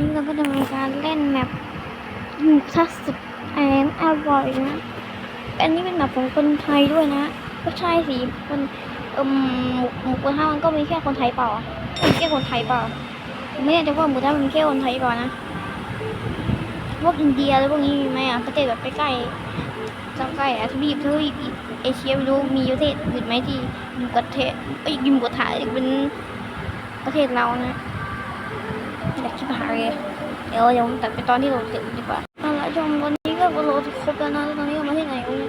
นี้เราก็จะมีการเล่นแมปหมูทัสสุดแอนอร่อยนะ อันนี้เป็นแมปของคนไทยด้วยนะ ก็ใช่สิคนเอ่มหมูหมูกระทะมันก็มีแค่คนไทยเปล่ามีแค่คนไทยเปล่า ไม่แน่ใจว่าหมูกระทะมันมีแค่คนไทยเปล่านะ พวกอินเดียอะไรพวกนี้มีไหมอะ ประเทศแบบใกล้ๆใกล้อะทวีปทวีปเอเชียไม่รู้มีประเทศอื่นไหมที่หมูกระเทศไอ้ยหมูกระทะเป็นประเทศเรานะ อยากชิบหายเลยเดี๋ยวเดี๋ยวตัดไปตอนที่เราเสร็จดีกว่าเอาละชมวันนี้ก็โหลดครบแล้วนะตอนนี้ก็มาที่ไหนเนี่ย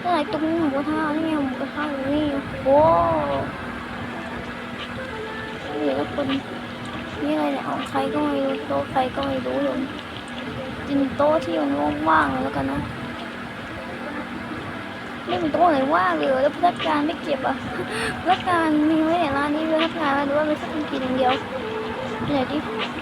ที่ไหนตรงหมูกระทะนี่ไงหมูกระทะอยู่นี่โอ้นี่แล้วคนนี่อะไรเนี่ยเอาใครก็ไม่รู้โต๊ะใครก็ไม่รู้อยู่กินโต๊ะที่มันว่างๆแล้วกันนะไม่มีโต๊ะไหนว่างเลยแล้วพนักงานไม่เก็บอะพนักงานมีไว้ในร้านนี้พนักงานหรือว่าไม่ใช่คนกินอย่างเดียวไหนดิมีกุ้งมีอย่างนี้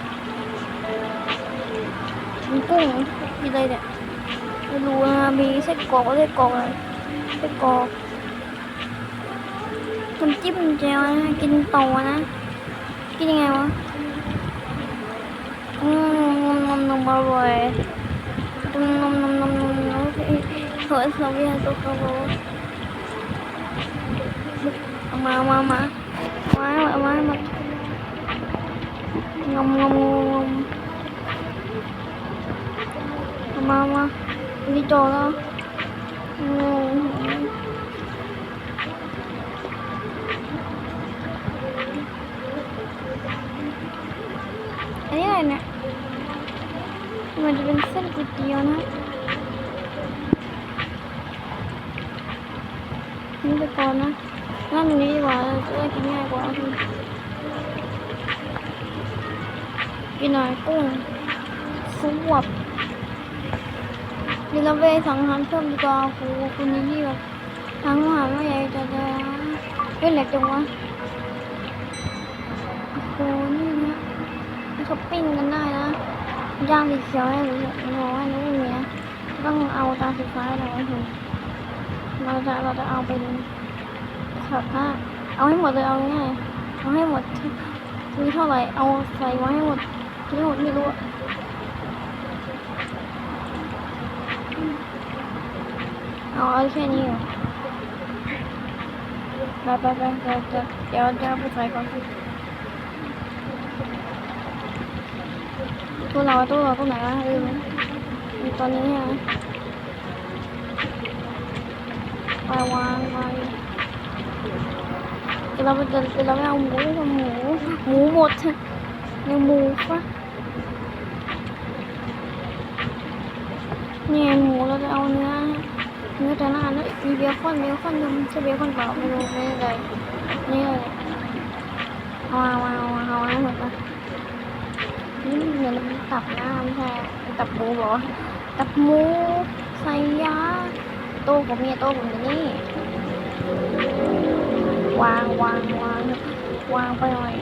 ะกินต่อนะกินยังไงวะอืมนมนมอร่อยนมนมนมนมนมนมเฮ้ยสวีฮันตุกโบเอามาเอามาเอามาเอามาเอามาเอามางมงมงมเอา มีระเป็นเส้นก๋วยเตี๋ยวนะนี่ไปก่อนนะนั่นนี้ดีกว่าจะได้กินง่ายกว่าคือกินหน่อยกุ้งสวบเดี๋ยวเราไปสั่งอาหารเพิ่มดีกว่าโหคุณนี่ที่แบบทั้งหารไม่ใหญ่จะจะเป็นเหล็กจังวะโอ้โหนี่นะช้อปปิ้งกันได้นะย่างสีเขียวให้หรือเราให้นู้นมีนะต้องเอาตาสีฟ้าเราไว้ถึงเราจะเราจะเอาเป็นแบบว่าเอาให้หมดเลยเอาง่ายเอาให้หมดมีเท่าไหร่เอาใส่ไว้ให้หมดทั้งหมดไม่รู้อะ เอาเอาแค่นี้เหรอไปไปไปเดี๋ยวเดี๋ยวเดี๋ยวจะเอาไปใส่ก่อนตัวเราตัวเราตัวไหนวะลืมมีตอนนี้ฮะไปวางไปเดี๋ยวเราจะเดี๋ยวเราไม่เอาหมูเอาหมูหมูหมดในหมูปะเนี่ยหมูเราจะเอาเนื้อ เนื้อแต่ละอันะมีเบคอนเบคอนยังใช่เบคอนเปล่าไม่รู้ไม่แน่ใจนี่เลยเอาเอาเอาเอาอาให้หมดนะนี่เหมือนตับน้าไม่ใช่ตับหมูบอกว่ตับหมูใส่ยาโต๊ะผมเนี่ยโต๊ะผมอยู่นี่ วางวางวางวางไปหน่อย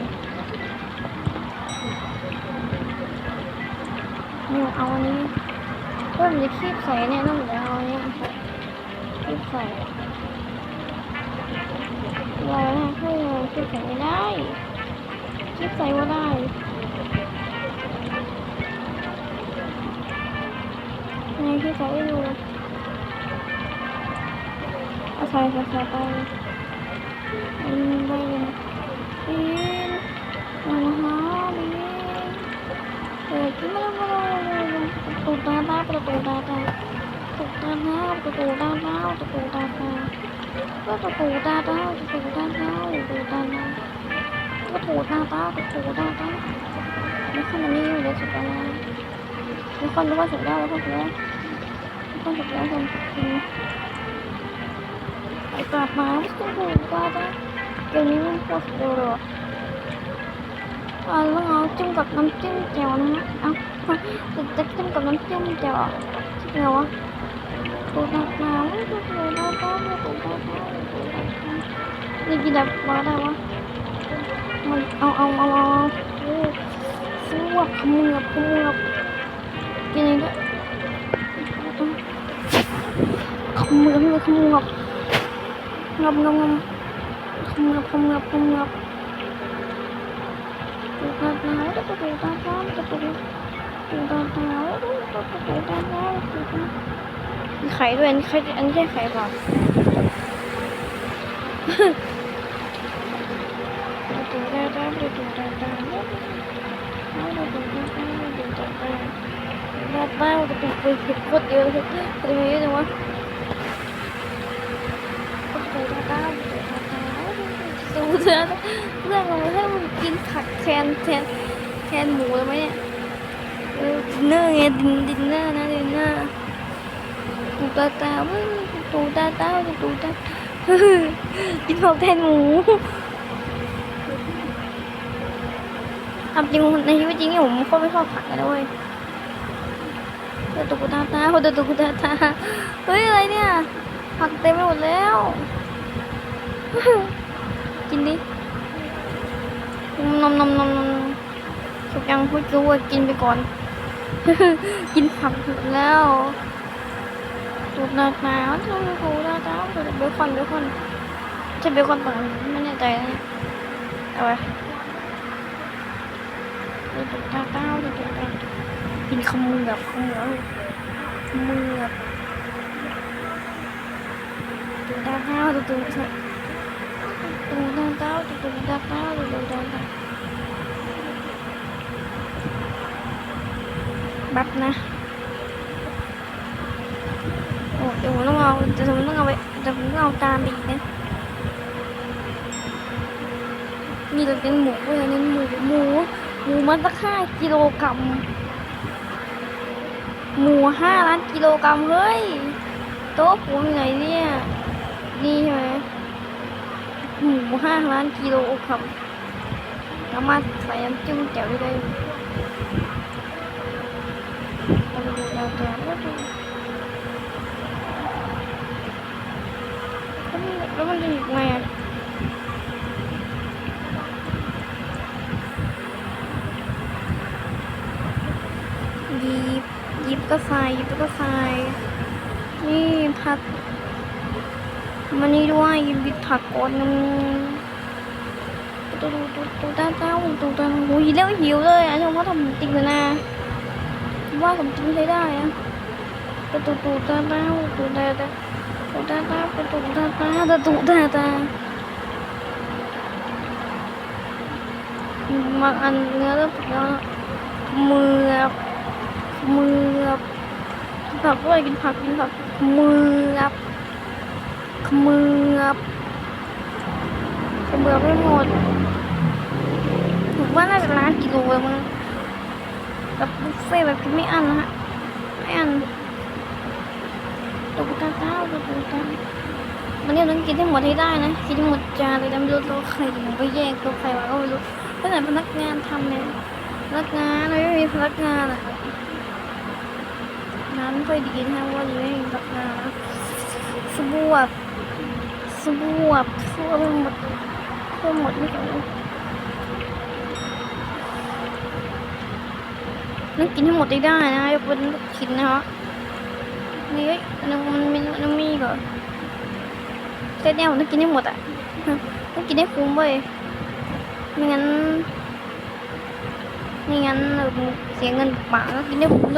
นี่เอาอันนี้เพื่อมันจะคีบใส่เนี่ยต้องเดี๋ยวเอาอันเนี้ย ที่ใส่อะไรนะเพื่อคีบใส่ไม่ได้คีบใส่ว่าได้ในที่ใส่ไม่รู้เอาใส่ใส่ใส่ไป tata tuh tata ก็จะปูตาตาจะปูตาตาจะปูตาตาก็ปูตาตาก็ปูตาตาแล้วคนนี้อยู่ในสุดแล้วแล้วคนรู้ว่าสุดแล้วแล้วคนสุดแล้วไม่คนสุดแล้วคนสุดไปกลับมาไม่ต้องปูตาตาเดี๋ยวนี้มันปวดเร็วเลย à, nó ngon chung กับน้ำจิ้มแจ่วนะเอาจะจิ้มกับน้ำจิ้มแจ่วชิบเงาวะตูดาตาตูดาตาตูดาตานี่กินแบบมาได้วะมันเอาเอาเอาเอาโอ้สวบขมุนกับขมุนกับกินอะไรด้วยขมุนกับขมุนกับงับงับงับขมุนกับขมุนกับขมุนกับ ตูตาตาตูตูตาตาตูตูตูตาตาตูตูตูตาตาตูตูมีไข่ด้วยอันนี้ไข่อันนี้ใช่ไข่เปล่าตูตูตาตาตูตูตาตาตูตูตาตาตูตูตาตาตาตาตูตูไปผิดโคตรเยอะเลยทำไมเยอะจังวะตูตูตาตาตูตูตาตาตูตูตาตาเรื่องอะไรให้มันกินผักแทนแทนแทนหมูแล้ไหมเนี่ยดินเนอร์ไงดินดินเนอร์นะดินเนอร์ ตูตาตาเว้ยตูตาตาตูตากินผักแทนหมูทำจริงในชีวิตจริงเนี่ยผมก็ไม่ชอบผักเลยนะเว้ยเดี๋ยวตูตาตาเดี๋ยวตูตาตาเฮ้ยอะไรเนี่ยผักเต็มไปหมดแล้ว กินดินมนมนมนมสุกยังพูดกูว่ากินไปก่อน กินผักหมดแล้ว หนาหนาวตูดตูดหนาหนาวตูดเบคอนเบคอนใช่เบคอนต่าไม่แน่ใจนะเนี่ยเอาไปตูดตูดหนาหนาวตูดตูดหนากินขมือแบบขมือขมือแบบตูดหนาหนาวตูดตูด Tunggu dan tahu, tunggu dan tahu, tunggu dan tahu. บับนะโอ้เดี๋ยวผมต้องเอาเดี๋ยวผมต้องเอาไป เองาตามไปอีกนะนี่เราเป็นหมูเลยนี่หมูหมูหมูมันตั้งห้ากิโลกรัมหมูห้าล้านกิโลกรัมเฮ้ยโต๊ะผมไหนเนี่ยนี่ใช่ไหมหมูห้าล้านกิโลครับสามารถใส่น้ำจิ้มแจ่วได้เลยเราดูดาวแจ่ว แล้วมันจะอยู่ไงอะยิบยิบก็ใส่หยิบก็ใส่นี่ผัดมันนี่ด้วยยินบิดผักก่อนนึงตูตูตูตูตาตาตูตาโอ้ยแล้วหิวเลยอะชมว่าทำจริงเลยนะว่าผมจริงใช้ได้อะตูตูตูตาตาตูตาตา ตูตาตาตูตาตาตูตูตาตามาอันเนื้อแล้วแล้วมือบมือบผักด้วยกินผักกินผักมือบเขมือบเขมือไม่หมดผมว่าน่าจะล้านกิโลแล้วมั้งแบบบุฟเฟ่แบบกินไม่อั้นนะฮะไม่อั้น ตุ๊กตาเต้าตุ๊กตาวันนี้ต้องกินให้หมดให้ได้นะกินให้หมดจานเลยนะไม่รู้ตัวใครผมไปแย่งตัวใครมาก็ไม่รู้เมื่อไหร่พนักงานทำเนี่ยพนักงานไม่มีพนักงานอะงานไม่ค่อยดีนะว่าดีไม่มีพนักงานสบวบสวบสวบไปหมดสวหมดไม่ถึงนั่นกินให้หมดได้ได้นะยกเว้นลูกชิ้นนะฮะ นี่เอ้ยอันนั้นมันมีอันนั้นมีก่อนเส้นเนี่ยผมต้องกินให้หมดอะต้องกินให้คุ้มเว้ยไม่งั้นไม่งั้นเออเสียเงินเปล่าแล้วกินให้คุ้ม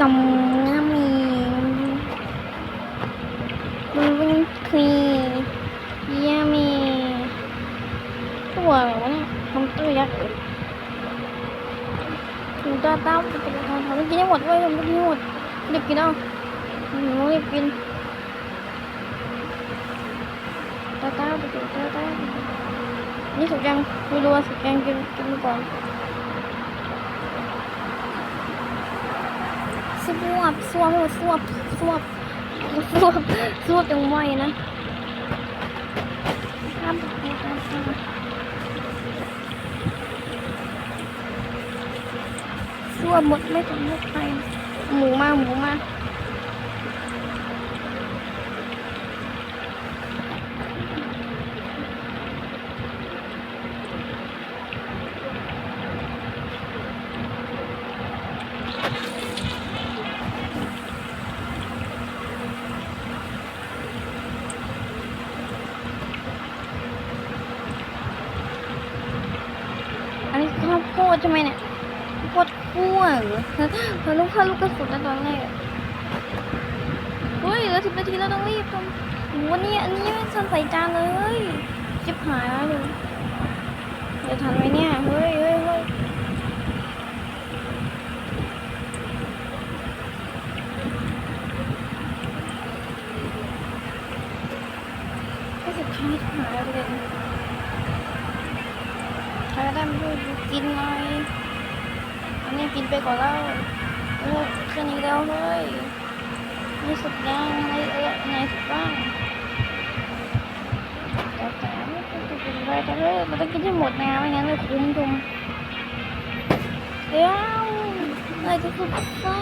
ต้องกินให้หมดนะโอ้ตาเต้าแต่ตัวตามาเว้ยตัวตาตาวางดิวางก็ได้นี่อะไรก็ไม่รู้นะใส่หัวใส่อะไรนะเหมันใยแมงมุมเลยเหมือนในไมค์ครับอะจำง่ามีมันเป็นคลียามีตัวอะไรวะเนี่ยทำตัวยักษ์ถูตาเต้าเป็นตัวทำกินให้หมดเว้ยทำกินห้หมดรีบกินเอาหนูรีบกินตาตาไปดูตาตานี่สุกยังไม่รู้ว่าสุกยังกินกินก่อน ซวบซวบซวบซวบซวบซวบจังไวนะครับซวบหมดไม่ต้องไม่ไปหมูมาหมูมา ดใช่ไมเนี่ยโคตรคั่วเหรอพอลูกพาลูกกระสุนแล้วตอนแรกเฮ้ยเหลือสิบนาทีแล้วต้องรีบทำวันนี้อันนี้ไม่ทันใส่จานเลยจิบหายแล้วเลยจะทันไหมเนี่ยเฮ้ยเฮ้ยเฮ้ยก็สุดท้ายหายแล้วเลยใครก็ได้ มาช่วยดูกินหน่อยอันนี้กินไปก่อนแล้วเออแค่นี้แล้วเฮ้ยนี่สุดยังไงเออไงสุดบ้างแต่แต่ไม่ต้องกินเลยแต่เฮ้ยมันต้องกินให้หมดนะไม่งั้นไม่คุ้มจุงเดี๋ยวอะไรจะสุดฟ้า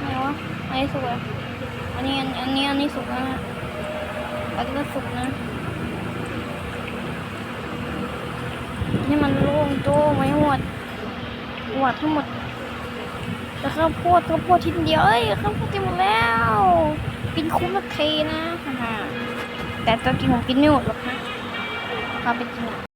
ไหนวะไหนสุกอะอันนี้อันนี้อันนี้สุกแล้วนะอันนี้ก็สุกนะ นี่มันโล่งโจ้ไม่หมดหวดทั้งหมดแต่ข้าวโพดข้าวโพดชิ้นเดียวเอ้ยข้าวโพดกินหมดแล้วกินคุ้มสักทีนะแต่ตอนกินผมกินไม่หมดหรอกนะความเป็นจริง